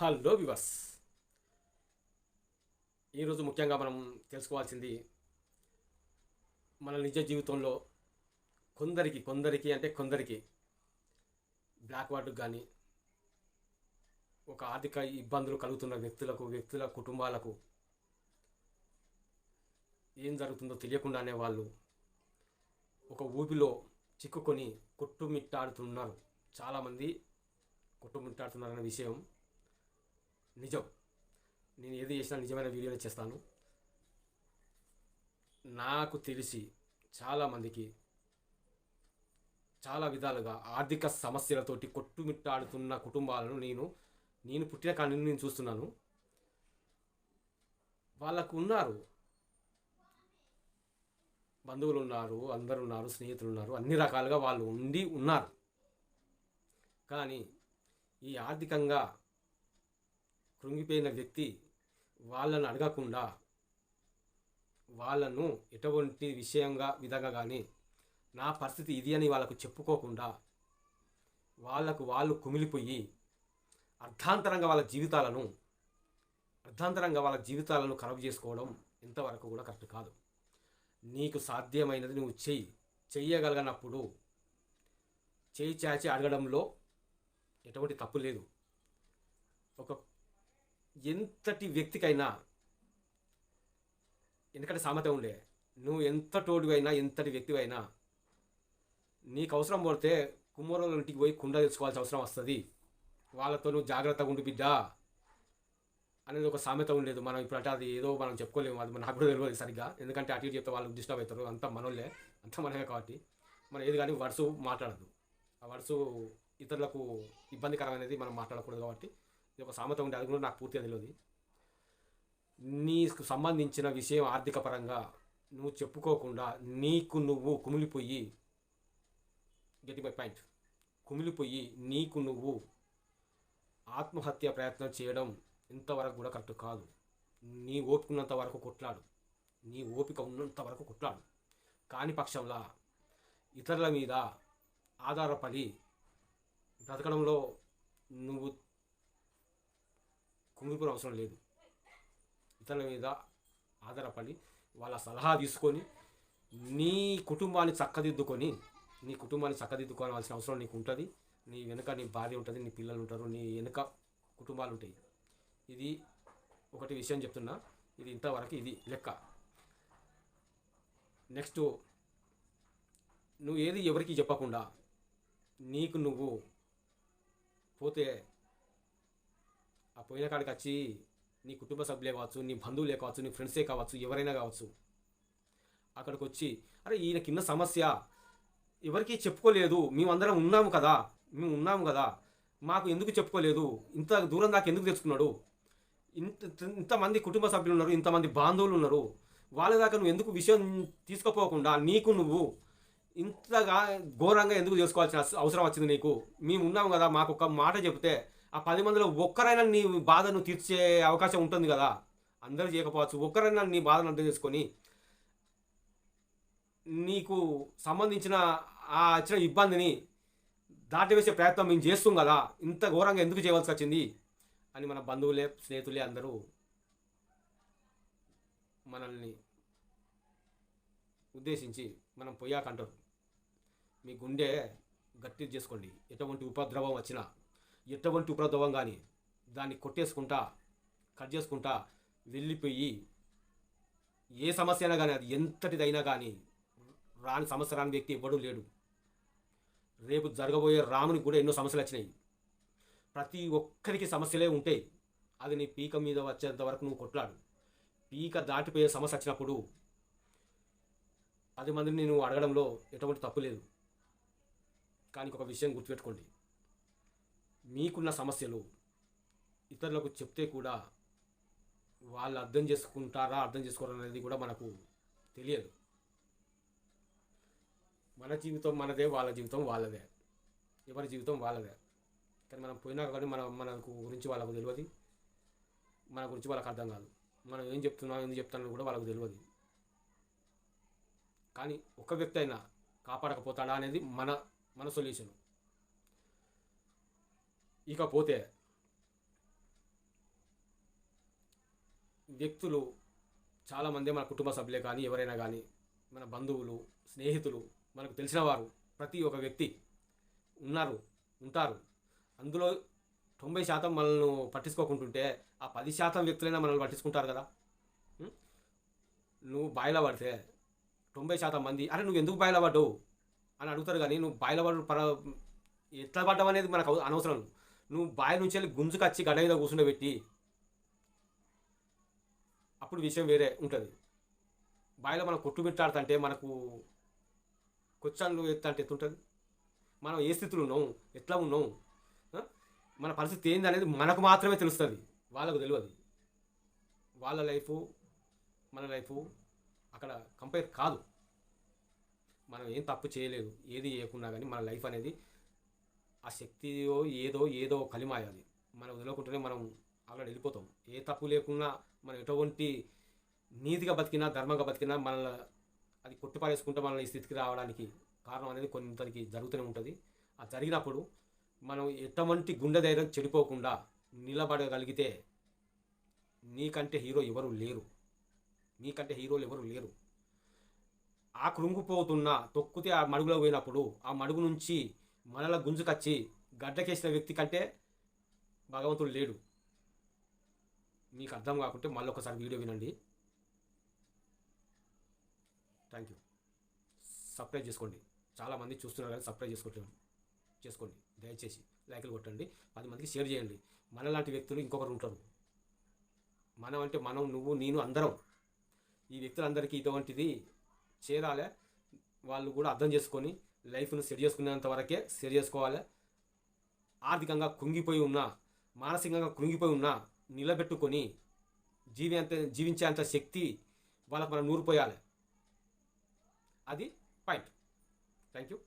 Hello viewers ఈరోజు ముఖ్యంగా మనం తెలుసుకోవాల్సింది మన నిజ జీవితంలో కొందరికి కొందరికి అంటే కొందరికి బ్లాక్ వార్డుకు కానీ ఒక ఆర్థిక ఇబ్బందులు కలుగుతున్న వ్యక్తులకు వ్యక్తుల కుటుంబాలకు ఏం జరుగుతుందో తెలియకుండానే వాళ్ళు ఒక ఊబిలో చిక్కుకొని కొట్టుమిట్టాడుతున్నారు. చాలామంది కొట్టుమిట్టాడుతున్నారనే విషయం నిజం. నేను ఏది చేసినా నిజమైన వీడియోనే చేస్తాను. నాకు తెలిసి చాలామందికి చాలా విధాలుగా ఆర్థిక సమస్యలతోటి కొట్టుమిట్టాడుతున్న కుటుంబాలను నేను నేను పుట్టిన కాడి నుండి నేను చూస్తున్నాను. వాళ్ళకు ఉన్నారు. బంధువులు ఉన్నారు అందరు ఉన్నారు స్నేహితులు ఉన్నారు అన్ని రకాలుగా వాళ్ళు ఉండి ఉన్నారు. కానీ ఈ ఆర్థికంగా కృంగిపోయిన వ్యక్తి వాళ్ళను అడగకుండా వాళ్ళను ఎటువంటి విషయంగా విధంగా కానీ నా పరిస్థితి ఇది అని వాళ్ళకు చెప్పుకోకుండా వాళ్ళకు వాళ్ళు కుమిలిపోయి అర్ధాంతరంగా వాళ్ళ జీవితాలను అర్ధాంతరంగా వాళ్ళ జీవితాలను ఖరాబ్ చేసుకోవడం ఇంతవరకు కూడా కరెక్ట్ కాదు. నీకు సాధ్యమైనది నువ్వు చెయ్యి. చెయ్యగలిగినప్పుడు చేయి చాచి అడగడంలో ఎటువంటి తప్పు లేదు. ఒక ఎంతటి వ్యక్తికైనా ఎందుకంటే సామెత ఉండే నువ్వు ఎంత టోడువైనా ఎంతటి వ్యక్తివైనా నీకు అవసరం పడితే కుమ్మరోళ్ళ ఇంటికి పోయి కుండ తెచ్చుకోవాల్సిన అవసరం వస్తుంది. వాళ్ళతో నువ్వు జాగ్రత్తగా ఉండి బిడ్డ అనేది ఒక సామెత ఉండేది. మనం ఇప్పుడు అంటే అది ఏదో మనం చెప్పుకోలేము. అది నాకు కూడా తెలియదు సరిగ్గా. ఎందుకంటే అటు చెప్తే వాళ్ళు డిస్టర్బ్ అవుతారు. అంతా మనోళ్ళే. అంతా మనమే కాబట్టి మనం ఏది కానీ వరుసు మాట్లాడదు ఆ వరుసు ఇతరులకు ఇబ్బందికరమైనది మనం మాట్లాడకూడదు కాబట్టి ఇది ఒక సామెత ఉండే అది కూడా నాకు పూర్తిగా తెలియదు. నీకు సంబంధించిన విషయం ఆర్థిక పరంగా నువ్వు చెప్పుకోకుండా నీకు నువ్వు కుమిలిపోయి గెట్ మై పాయింట్ కుమిలిపోయి నీకు నువ్వు ఆత్మహత్య ప్రయత్నం చేయడం ఇంతవరకు కూడా కరెక్ట్ కాదు. నీ ఓపికన్నంత వరకు కొట్లాడు. నీ ఓపిక ఉన్నంత వరకు కొట్లాడు. కాని పక్షంలో ఇతరుల మీద ఆధారపడి బ్రతకడంలో నువ్వు కుమిలిపోయిన అవసరం లేదు. ఇతరుల మీద ఆధారపడి వాళ్ళ సలహా తీసుకొని నీ కుటుంబాన్ని చక్కదిద్దుకొని నీ కుటుంబాన్ని చక్కదిద్దుకోవాల్సిన అవసరం నీకు ఉంటుంది నీ వెనుక నీ భార్య ఉంటుంది నీ పిల్లలు ఉంటారు నీ వెనుక కుటుంబాలు ఉంటాయి. ఇది ఒకటి విషయం చెప్తున్నా. ఇది ఇంతవరకు ఇది లెక్క. నెక్స్ట్ నువ్వు ఏది ఎవరికి చెప్పకుండా నీకు నువ్వు పోతే ఆ పోయిన కాడికి వచ్చి నీ కుటుంబ సభ్యులే కావచ్చు నీ బంధువులే కావచ్చు నీ ఫ్రెండ్సే కావచ్చు ఎవరైనా కావచ్చు అక్కడికి వచ్చి అరే ఈయన కింద సమస్య ఎవరికి చెప్పుకోలేదు మేమందరం ఉన్నాము కదా మేము ఉన్నాము కదా మాకు ఎందుకు చెప్పుకోలేదు ఇంత దూరం దాకా ఎందుకు తెచ్చుకున్నాడు ఇంత ఇంతమంది కుటుంబ సభ్యులు ఉన్నారు ఇంతమంది బాంధవులు ఉన్నారు వాళ్ళ దాకా నువ్వు ఎందుకు విషయం తీసుకుపోకుండా నీకు నువ్వు ఇంతగా ఘోరంగా ఎందుకు చేసుకోవాల్సిన అవసరం వచ్చింది నీకు మేము ఉన్నాము కదా మాకు ఒక మాట చెప్తే ఆ పది మందిలో ఒక్కరైనా నీ బాధను తీర్చే అవకాశం ఉంటుంది కదా. అందరూ చేయకపోవచ్చు. ఒక్కరైనా నీ బాధను అర్థం చేసుకొని నీకు సంబంధించిన ఆ వచ్చిన ఇబ్బందిని దాటివేసే ప్రయత్నం మేము చేస్తాం కదా. ఇంత ఘోరంగా ఎందుకు చేయవలసి వచ్చింది? అని మన బంధువులే స్నేహితులే అందరూ మనల్ని ఉద్దేశించి మనం పోయాక అంటారు మీ గుండె గట్టి చేసుకోండి. ఎటువంటి ఉపద్రవం వచ్చినా ఎటువంటి ఉపద్రవం కానీ దాన్ని కొట్టేసుకుంటా కట్ చేసుకుంటా వెళ్ళిపోయి ఏ సమస్య అయినా కానీ అది ఎంతటిదైనా కానీ రాని సమస్య రాని వ్యక్తి ఎవ్వడూ లేడు. రేపు జరగబోయే రామునికి కూడా ఎన్నో సమస్యలు వచ్చినాయి. ప్రతి ఒక్కరికి సమస్యలే ఉంటాయి అది నీ పీక మీద వచ్చేంత వరకు నువ్వు కొట్లాడు. పీక దాటిపోయే సమస్య వచ్చినప్పుడు పది మందిని నువ్వు అడగడంలో ఎటువంటి తప్పు లేదు. కానీ ఒక విషయం గుర్తుపెట్టుకోండి. మీకున్న సమస్యలు ఇతరులకు చెప్తే కూడా వాళ్ళు అర్థం చేసుకుంటారా అర్థం చేసుకోరా అనేది కూడా మనకు తెలియదు. మన జీవితం మనదే వాళ్ళ జీవితం వాళ్ళదే. ఎవరి జీవితం వాళ్ళదే. కానీ మనం పోయినా కానీ మన మనకు గురించి వాళ్ళకు తెలియదు. మన గురించి వాళ్ళకి అర్థం కాదు. మనం ఏం చెప్తున్నాం ఎందుకు చెప్తున్నాం కూడా వాళ్ళకు తెలియదు. కానీ ఒక వ్యక్తి అయినా కాపాడకపోతాడా అనేది మన మన సొల్యూషన్ ఇకపోతే వ్యక్తులు చాలామంది మన కుటుంబ సభ్యులే కానీ ఎవరైనా కానీ మన బంధువులు స్నేహితులు మనకు తెలిసిన వారు ప్రతి ఒక్క వ్యక్తి ఉన్నారు ఉంటారు. అందులో తొంభై శాతం మనల్ని పట్టించుకోకుంటుంటే ఆ పది శాతం వ్యక్తులైనా మనల్ని పట్టించుకుంటారు కదా. నువ్వు బాయిలో పడితే తొంభై శాతం మంది అరే నువ్వు ఎందుకు బాయిలో పడ్డావు? అని అడుగుతారు కానీ నువ్వు బాయిలో పడ పర ఎట్లా పడ్డావు అనేది మనకు అనవసరం. నువ్వు బావి నుంచి వెళ్ళి గుంజుకొచ్చి గడ్డ మీద కూర్చుండబెట్టి అప్పుడు విషయం వేరే ఉంటుంది. బావిలో మనం కొట్టుమిట్టాడుతుంటే మనకు కొచ్చాన్లు ఎత్తంటే ఎత్తుంటుంది. మనం ఏ స్థితిలో ఉన్నాం? ఎట్లా ఉన్నాం? మన పరిస్థితి ఏంది అనేది మనకు మాత్రమే తెలుస్తుంది. వాళ్ళకు తెలియదు. వాళ్ళ లైఫ్ మన లైఫ్ అక్కడ కంపేర్ కాదు. మనం ఏం తప్పు చేయలేదు. ఏది చేయకుండా కానీ మన లైఫ్ అనేది ఆ శక్తియో ఏదో ఏదో కలిమాయాలి మనం వదలకుంటేనే మనం అలా వెళ్ళిపోతాం. ఏ తప్పు లేకున్నా మనం ఎటువంటి నీతిగా బతికినా ధర్మంగా బతికినా మనల్ని అది కొట్టిపారేసుకుంటే మనల్ని ఈ స్థితికి రావడానికి కారణం అనేది కొంతరికి జరుగుతూనే ఉంటుంది. ఆ జరిగినప్పుడు మనం ఎటువంటి గుండె ధైర్యం చెడిపోకుండా నిలబడగలిగితే నీకంటే హీరో ఎవరు లేరు. నీకంటే హీరోలు ఎవరు లేరు. ఆ కృంగిపోతున్న తొక్కితే ఆ మడుగులో పోయినప్పుడు ఆ మడుగు నుంచి మనల గుంజుకొచ్చి గడ్డకేసిన వ్యక్తి కంటే భగవంతుడు లేడు. మీకు అర్థం కాకుంటే మళ్ళీ ఒకసారి వీడియో వినండి. థ్యాంక్ యూ సబ్స్క్రైబ్ చేసుకోండి. చాలామంది చూస్తున్నారు కానీ సబ్స్క్రైబ్ చేసుకుంటున్నాను చేసుకోండి. దయచేసి లైకులు కొట్టండి. పది మందికి షేర్ చేయండి. మనలాంటి వ్యక్తులు ఇంకొకరు ఉంటారు. మనం అంటే మనం నువ్వు నేను అందరం. ఈ వ్యక్తులందరికీ ఇటువంటిది చేరాలే. వాళ్ళు కూడా అర్థం చేసుకొని లైఫ్ను సెట్ చేసుకునేంత వరకే సెట్ చేసుకోవాలి. ఆర్థికంగా కుంగిపోయి ఉన్నా మానసికంగా కృంగిపోయి ఉన్నా నిలబెట్టుకొని జీవి అంత జీవించేంత శక్తి వాళ్ళకు మనం నూరిపోయాలి. అది పాయింట్. Thank you